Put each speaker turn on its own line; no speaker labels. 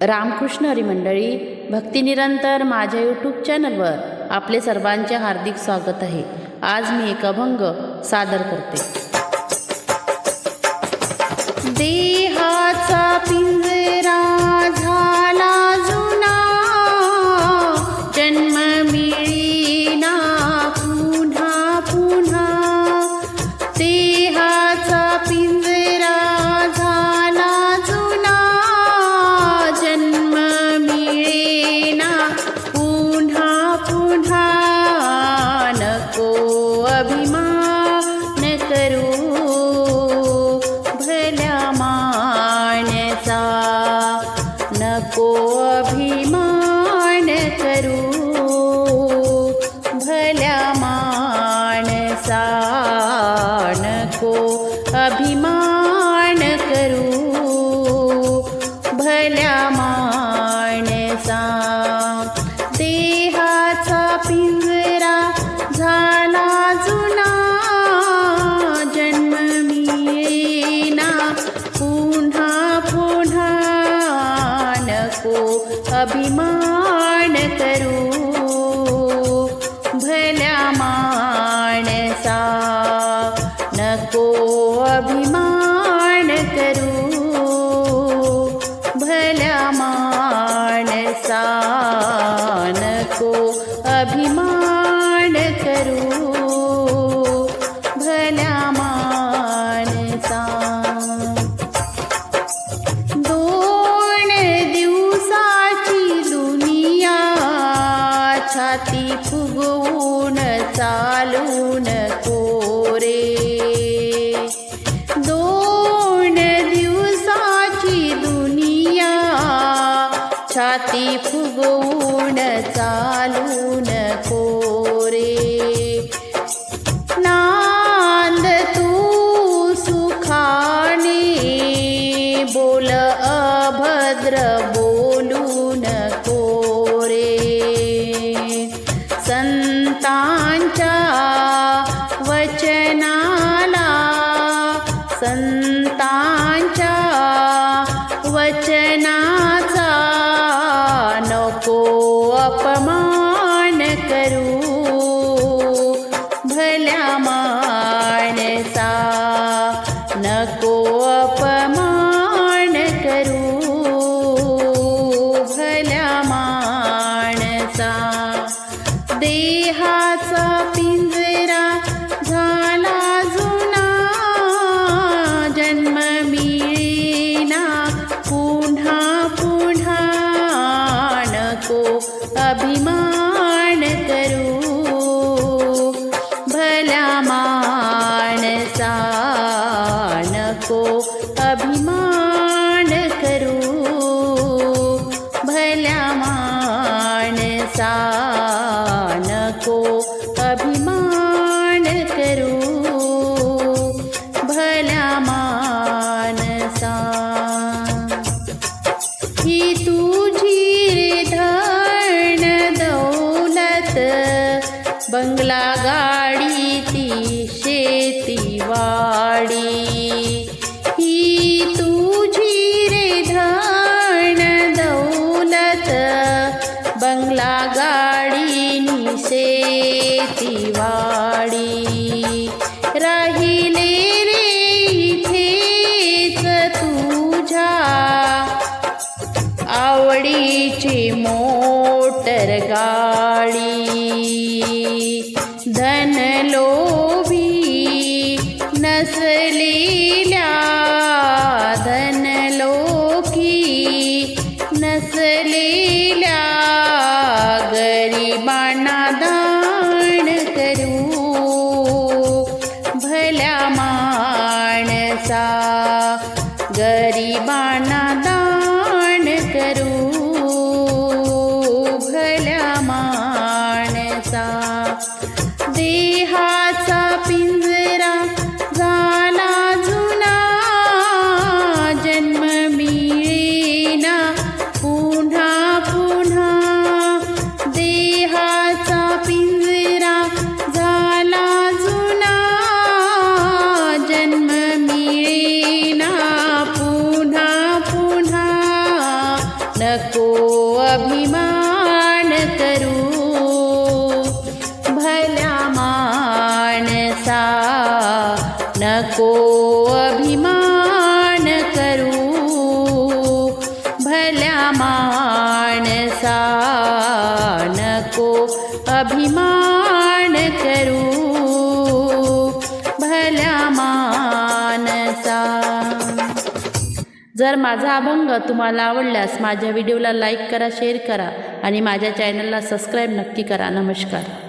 रामकृष्ण हरिमंडळी भक्तिनिरंतर माझ्या यूट्यूब चॅनलवर आपले सर्वांचे हार्दिक स्वागत आहे. आज मी एक अभंग सादर करते. अभिमान करू भल्या माणसा. देहाचा पिंजरा झाला जुना जन्म मिळेना. पुन्हा पुन्हा नको अभिमान करू. छाती फुगवून चालून संतांच्या वचनाला संतांच्या वचनाचा नको अपमान करू. माणसा नको अभिमान करू। भला मानसा। ही तुझी धन दौलत बंगला गाडी ती शेती वाडी तुझ्या आवडीची मोटर गाडी. धन लोभी नसलेल्या धन लोकी नसलेल्या गरिबांना दान करू. को अभिमान करू भल्या माणसा नको अभिमान करू भल्या मानसा जर माझा अभंग तुम्हाला आवडल्यास माझ्या व्हिडिओला लाईक करा शेअर करा आणि माझ्या चॅनलला सबस्क्राईब नक्की करा. नमस्कार.